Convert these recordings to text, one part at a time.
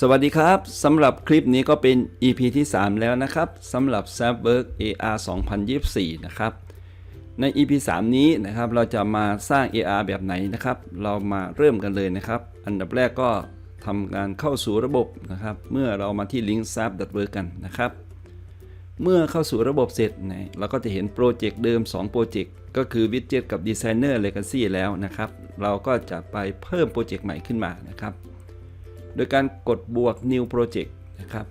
สวัสดีครับสำหรับคลิปนี้ก็เป็น EP ที่ 3 แล้วนะครับสำหรับ s a p w o r k AR 2024 นะครับ ใน EP 3 นี้นะครับเราจะมาสร้าง AR แบบไหนนะครับ เรามาเริ่มกันเลยนะครับ อันดับแรกก็ทำการเข้าสู่ระบบนะครับ เมื่อเรามาที่ link s a p w o r k กันนะครับ เมื่อเข้าสู่ระบบเสร็จนะเราก็จะเห็นโปรเจกต์เดิม 2 โปรเจกต์ก็คือ Widget กับ Designer Legacy แล้วนะครับ เราก็จะไปเพิ่มโปรเจกต์ใหม่ขึ้นมานะครับ โดยการกดบวก New Project นะครับ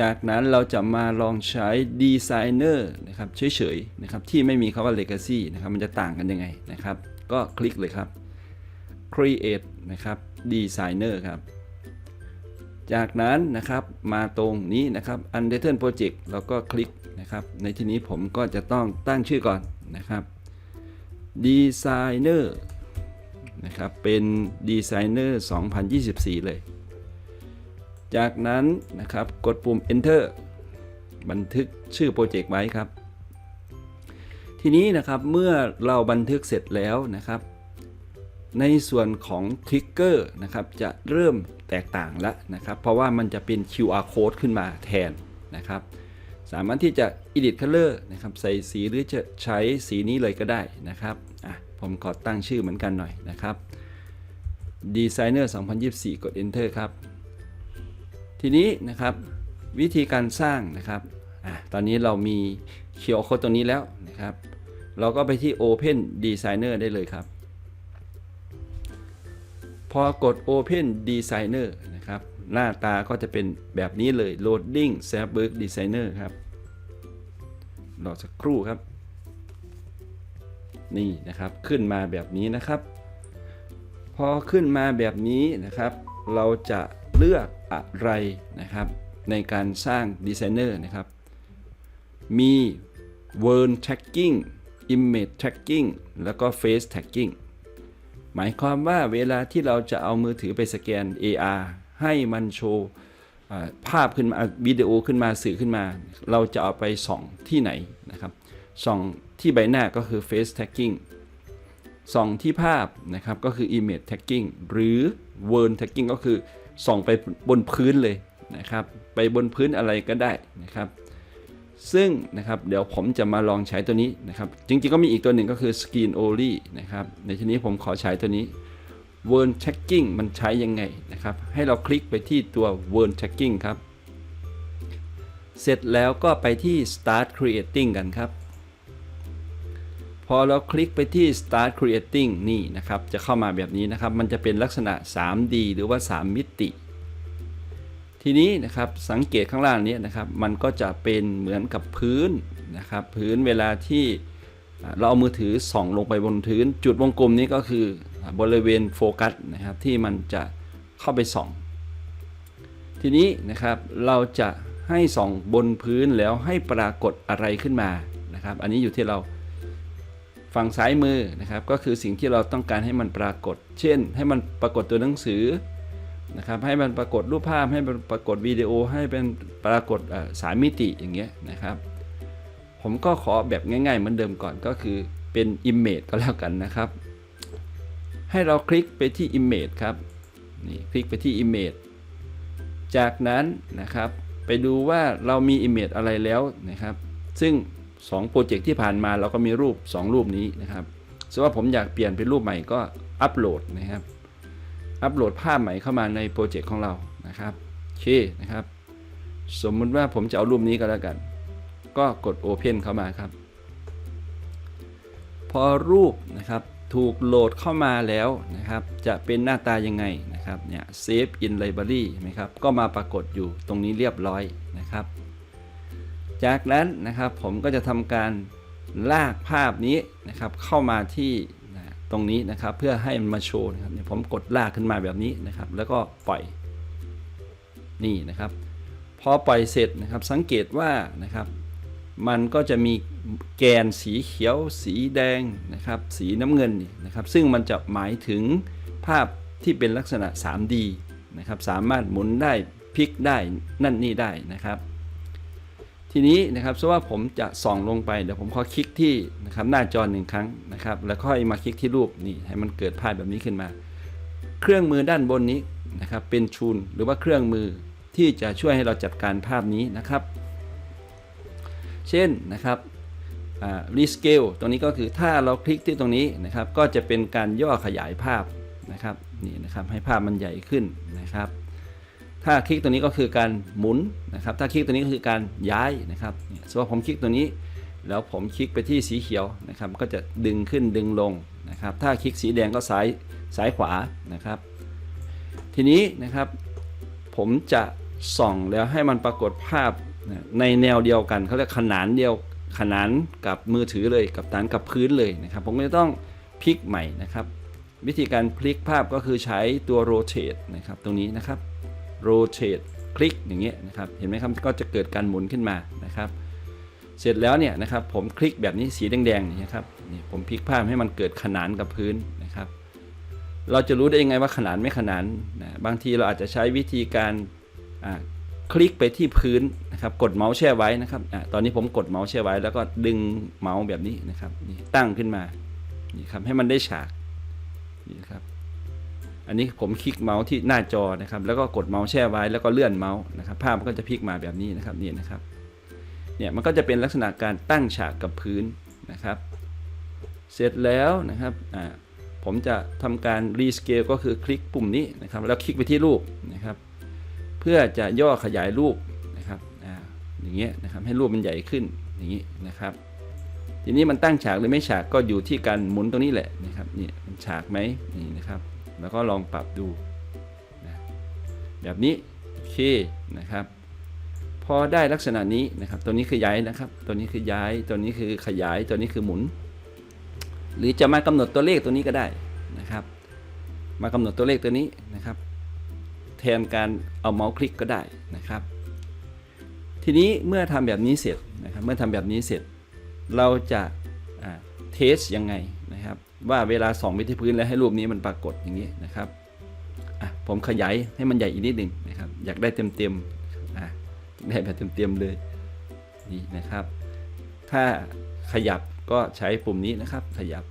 จากนั้นเราจะมาลองใช้ Designer นะครับเฉยๆนะครับที่ไม่มีคำว่า Legacy นะครับมันจะต่างกันยังไงนะครับ ก็คลิกเลยครับ Create นะครับ Designer ครับ จากนั้นนะครับมาตรงนี้นะครับ Untitled Project เราก็คลิกนะครับ ในที่นี้ผมก็จะต้องตั้งชื่อก่อนนะครับ Designer นะครับ เป็น Designer 2024 เลย จากนั้นนะครับกดปุ่ม Enter บันทึกชื่อโปรเจกต์ไว้ครับ ทีนี้นะครับเมื่อเราบันทึกเสร็จแล้วนะครับ ในส่วนของทริกเกอร์นะครับจะเริ่มแตกต่างแล้วนะครับ เพราะว่ามันจะเป็น QR code ขึ้นมาแทนนะครับสามารถที่จะ edit color นะครับ ใส่สีหรือจะใช้สีนี้เลยก็ได้นะครับอะ ผมขอตั้งชื่อเหมือนกันหน่อยนะครับ Designer 2024 กด Enter ครับ ทีนี้นะครับวิธีการสร้างนะครับอะตอนนี้เรามี QR code ตรงนี้แล้วนะครับ เราก็ไปที่ Open Designer ได้เลยครับ พอกด Open Designer นะครับ หน้าตาก็จะเป็นแบบนี้เลย Loading s a p b e r Designer ครับรอสักครู่ครับ นี่นะครับขึ้นมาแบบนี้นะครับ พอขึ้นมาแบบนี้นะครับ เราจะเลือกอะไรนะครับ ในการสร้างดีไซเนอร์นะครับ มี Word Tracking Image Tracking แล้วก็ Face Tracking หมายความว่าเวลาที่เราจะเอามือถือไปสแกน AR ให้มันโชว์ภาพขึ้นมาวิดีโอขึ้นมาสื่อขึ้นมา เราจะเอาไปส่องที่ไหนนะครับ ส่องที่ใบหน้าก็คือ Face Tagging ส่องที่ภาพนะครับก็คือ Image Tagging หรือ Word Tagging ก็คือส่องไปบนพื้นเลยนะครับ ไปบนพื้นอะไรก็ได้นะครับ ซึ่งนะครับเดี๋ยวผมจะมาลองใช้ตัวนี้นะครับ จริงๆก็มีอีกตัวหนึ่งก็คือ Screen Only นะครับ ในที่นี้ผมขอใช้ตัวนี้ Word Tracking มันใช้ยังไงนะครับ ให้เราคลิกไปที่ตัว Word Tracking ครับ เสร็จแล้วก็ไปที่ Start Creating กันครับ พอเราคลิกไปที่ Start Creating นี่นะครับ จะเข้ามาแบบนี้นะครับ มันจะเป็นลักษณะ 3D หรือว่า 3 มิติ ทีนี้นะครับสังเกตข้างล่างนี้นะครับ มันก็จะเป็นเหมือนกับพื้นนะครับ พื้นเวลาที่เราเอามือถือส่องลงไปบนพื้น จุดวงกลมนี้ก็คือบริเวณโฟกัสนะครับที่มันจะเข้าไปส่อง ทีนี้นะครับเราจะให้ส่องบนพื้นแล้วให้ปรากฏอะไรขึ้นมานะครับ อันนี้อยู่ที่เรา ฝั่งซ้ายมือนะครับ ก็คือสิ่งที่เราต้องการให้มันปรากฏ เช่น ให้มันปรากฏตัวหนังสือนะครับ ให้มันปรากฏรูปภาพ ให้มันปรากฏวิดีโอ ให้เป็นปรากฏสามมิติอย่างเงี้ยนะครับ ผมก็ขอแบบง่ายๆเหมือนเดิมก่อนก็คือเป็น Image ก็แล้วกันนะครับ ให้เราคลิกไปที่ Image ครับนี่คลิกไปที่ Image จากนั้นนะครับ ไปดูว่าเรามี Image อะไรแล้วนะครับ ซึ่ง 2โปรเจกต์ที่ผ่านมาเราก็มีรูป 2 รูปนี้นะครับสมมติว่าผมอยากเปลี่ยนเป็นรูปใหม่ก็อัปโหลดนะครับ อัปโหลดภาพใหม่เข้ามาในโปรเจกต์ของเรานะครับโอเคนะครับ สมมุติว่าผมจะเอารูปนี้ก็แล้วกัน ก็กด Open เข้ามาครับ พอรูปนะครับถูกโหลดเข้ามาแล้วนะครับ จะเป็นหน้าตายังไงนะครับเนี่ย Save in Library ไหมครับ ก็มาปรากฏอยู่ตรงนี้เรียบร้อยนะครับ จากนั้นนะครับผมก็จะทำการลากภาพนี้นะครับเข้ามาที่ตรงนี้นะครับเพื่อให้มันมาโชว์นะครับเนี่ยผมกดลากขึ้นมาแบบนี้นะครับ แล้วก็ปล่อยนี่นะครับ พอปล่อยเสร็จนะครับสังเกตว่านะครับ มันก็จะมีแกนสีเขียว สีแดงนะครับ สีน้ำเงินนี่นะครับ ซึ่งมันจะหมายถึงภาพที่เป็นลักษณะ 3D นะครับ สามารถหมุนได้พลิกได้นั่นนี่ได้นะครับ ทีนี้นะครับสมมติว่าผมจะส่องลงไปเดี๋ยวผมขอคลิกที่นะครับหน้าจอหนึ่งครั้งนะครับแล้วค่อยมาคลิกที่รูปนี่ให้มันเกิดภาพแบบนี้ขึ้นมา เครื่องมือด้านบนนี้นะครับเป็นชูนหรือว่าเครื่องมือที่จะช่วยให้เราจัดการภาพนี้นะครับ เช่นนะครับรีสเกลตรงนี้ก็คือถ้าเราคลิกที่ตรงนี้นะครับก็จะเป็นการย่อขยายภาพนะครับนี่นะครับให้ภาพมันใหญ่ขึ้นนะครับ ถ้าคลิกตัวนี้ก็คือการหมุนนะครับ ถ้าคลิกตัวนี้ก็คือการย้ายนะครับสมมติผมคลิกตัวนี้ แล้วผมคลิกไปที่สีเขียวนะครับ ก็จะดึงขึ้นดึงลงนะครับ ถ้าคลิกสีแดงก็ซ้ายซ้ายขวานะครับ ทีนี้นะครับผมจะส่องแล้วให้มันปรากฏภาพในแนวเดียวกันเขาเรียกขนานเดียวขนานกับมือถือเลยกับฐานกับพื้นเลยนะครับ ผมจะต้องพลิกใหม่นะครับ วิธีการพลิกภาพก็คือใช้ตัว rotate นะครับตรงนี้นะครับ rotate คลิกอย่างเงี้ยนะครับเห็นไหมครับก็จะเกิดการหมุนขึ้นมานะครับ เสร็จแล้วเนี่ยนะครับผมคลิกแบบนี้สีแดงๆนี่ครับนี่ผมพลิกภาพให้มันเกิดขนานกับพื้นนะครับ เราจะรู้ได้ยังไงว่าขนานไม่ขนานนะบางทีเราอาจจะใช้วิธีการคลิกไปที่พื้นนะครับ กดเมาส์แช่ไว้นะครับอตอนนี้ผมกดเมาส์แช่ไว้ แล้วก็ดึงเมาส์แบบนี้นะครับนี่ตั้งขึ้นมานี่ครับให้มันได้ฉากนี่ครับ อันนี้ผมคลิกเมาส์ที่หน้าจอนะครับ แล้วก็กดเมาส์แช่ไว้แล้วก็เลื่อนเมาส์นะครับ ภาพมันก็จะพลิกมาแบบนี้นะครับนี่นะครับ เนี่ยมันก็จะเป็นลักษณะการตั้งฉากกับพื้นนะครับ เสร็จแล้วนะครับอ่าผมจะทำการรีสเกลก็คือคลิกปุ่มนี้นะครับ แล้วคลิกไปที่รูปนะครับ เพื่อจะย่อขยายรูปนะครับอ่าอย่างเงี้ยนะครับให้รูปมันใหญ่ขึ้นอย่างนี้นะครับ ทีนี้มันตั้งฉากหรือไม่ฉากก็อยู่ที่การหมุนตรงนี้แหละนะครับนี่มันฉากไหมนี่นะครับ แล้วก็ลองปรับดูนะแบบนี้โอเคนะครับ พอได้ลักษณะนี้นะครับ ตัวนี้คือย้ายนะครับ ตัวนี้คือย้าย ตัวนี้คือขยาย ตัวนี้คือหมุน หรือจะมากำหนดตัวเลขตัวนี้ก็ได้นะครับ มากำหนดตัวเลขตัวนี้นะครับ แทนการเอาเมาส์คลิกก็ได้นะครับ ทีนี้เมื่อทำแบบนี้เสร็จนะครับ เมื่อทำแบบนี้เสร็จ เราจะเทสยังไง ว่าเวลาส่องไปที่พื้นแล้วให้รูปนี้มันปรากฏอย่างนี้นะครับอะผมขยายให้มันใหญ่อีกนิดหนึ่งนะครับ อยากได้เต็มๆอะได้แบบเต็มๆเลยนี่นะครับ ถ้าขยับก็ใช้ปุ่มนี้นะครับ ขยับ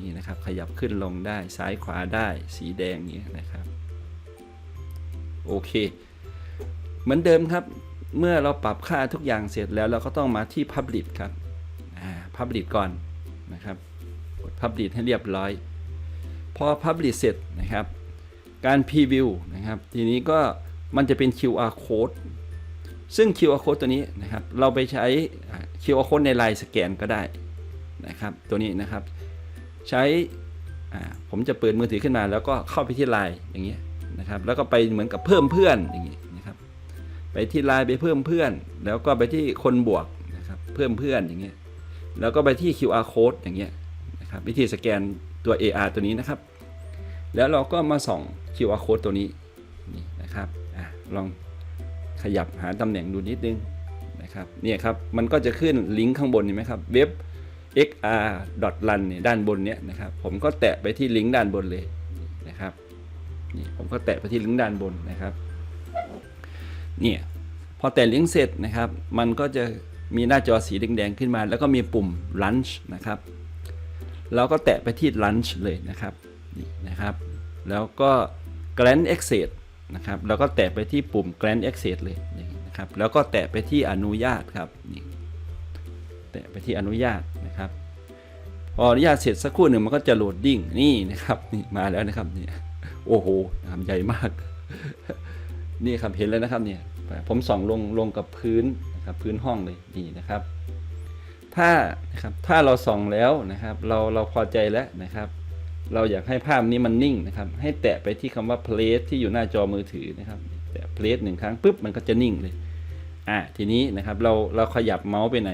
นี่นะครับ ขยับขึ้นลงได้ซ้ายขวาได้สีแดงนี้นะครับโอเค เหมือนเดิมครับ เมื่อเราปรับค่าทุกอย่างเสร็จแล้วเราก็ต้องมาที่ Public ครับอ่า Public ก่อนนะครับ กด Public ให้เรียบร้อย พอ Public เสร็จนะครับ การ Preview นะครับ ทีนี้ก็มันจะเป็น QR code ซึ่ง QR code ตัวนี้นะครับ เราไปใช้อ่า QR code ในไลน์สแกนก็ได้นะครับ ตัวนี้นะครับ ใช้ผมจะเปิดมือถือขึ้นมาแล้วก็เข้าไปที่ไลน์อย่างเงี้ยนะครับ แล้วก็ไปเหมือนกับเพิ่มเพื่อนอย่างเงี้ยนะครับ ไปที่ไลน์ไปเพิ่มเพื่อน แล้วก็ไปที่คนบวกนะครับ เพิ่มเพื่อนอย่างเงี้ย แล้วก็ไปที่ QR code อย่างเงี้ย นะครับวิธีสแกนตัว AR ตัวนี้นะครับ แล้วเราก็มาส่อง QR code ตัวนี้นี่นะครับอลองขยับหาตำแหน่งดูนิดนึงนะครับเนี่ยครับมันก็จะขึ้นลิงก์ข้างบนเห็นไหมครับเว็บ xr.run เนี่ยด้านบนเนี่ยนะครับผมก็แตะไปที่ลิงก์ด้านบนเลยนะครับนี่ผมก็แตะไปที่ลิงก์ด้านบนนะครับเนี่ยพอแตะลิงก์เสร็จนะครับ มันก็จะมีหน้าจอสีแดงๆขึ้นมา แล้วก็มีปุ่ม Launch นะครับ เราก็แตะไปที่ Launch เลยนะครับนี่นะครับ แล้วก็ Grant Access นะครับแล้วก็แตะไปที่ปุ่ม Grant Access เลยนี้นะครับแล้วก็แตะไปที่อนุญาตครับนี่แตะไปที่อนุญาตนะครับพออนุญาตเสร็จสักครู่หนึ่งมันก็จะโหลดดิ้งนี่นะครับนี่มาแล้วนะครับเนี่ยโอ้โหใหญ่มาก นี่ครับเห็นแล้วนะครับเนี่ยผมส่องลงลงกับพื้นนะครับพื้นห้องเลยนี่นะครับ ถ้านะครับถ้าเราส่องแล้วนะครับ เราเราพอใจแล้วนะครับ เราอยากให้ภาพนี้มันนิ่งนะครับ ให้แตะไปที่คำว่า place ที่อยู่หน้าจอมือถือนะครับ แตะ place หนึ่งครั้งปุ๊บมันก็จะนิ่งเลยอะทีนี้นะครับเราเราขยับเมาส์ไปไหน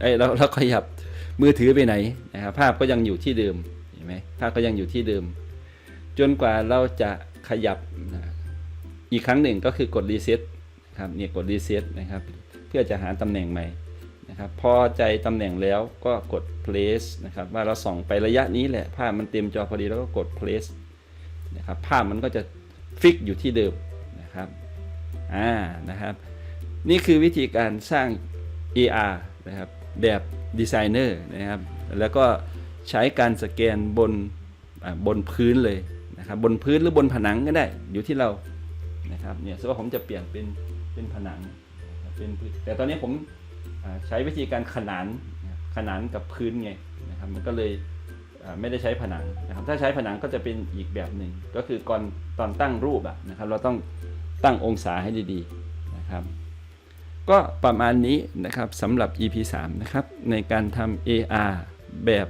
เอ้ยเราเราขยับมือถือไปไหนนะครับ ภาพก็ยังอยู่ที่เดิมเห็นไหมภาพก็ยังอยู่ที่เดิม จนกว่าเราจะขยับนะอีกครั้งหนึ่งก็คือกดรีเซ็ตครับเนี่ยกดรีเซ็ตนะครับ เพื่อจะหาตำแหน่งใหม่ นะครับพอใจตำแหน่งแล้วก็กด place นะครับว่าเราส่องไประยะนี้แหละภาพมันเต็มจอพอดีแล้วก็กด place นะครับภาพมันก็จะฟิกอยู่ที่เดิมนะครับอ่านะครับนี่คือวิธีการสร้าง AR นะครับแบบดีไซเนอร์นะครับแล้วก็ใช้การสแกนบนบนพื้นเลยนะครับบนพื้นหรือบนผนังก็ได้อยู่ที่เรานะครับเนี่ยสมมติว่าผมจะเปลี่ยนเป็นเป็นผนังเป็นพื้นแต่ตอนนี้ผม ใช้วิธีการขนานขนานกับพื้นไงนะครับมันก็เลยไม่ได้ใช้ผนังนะครับถ้าใช้ผนังก็จะเป็นอีกแบบหนึ่งก็คือก่อนตอนตั้งรูปอะนะครับเราต้องตั้งองศาให้ดีๆนะครับก็ประมาณนี้นะครับสำหรับ EP 3นะครับในการทำ AR แบบ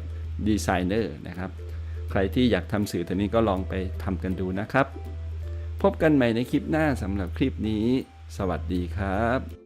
ดีไซเนอร์นะครับใครที่อยากทำสื่อตัวนี้ก็ลองไปทำกันดูนะครับ พบกันใหม่ในคลิปหน้าสำหรับคลิปนี้ สวัสดีครับ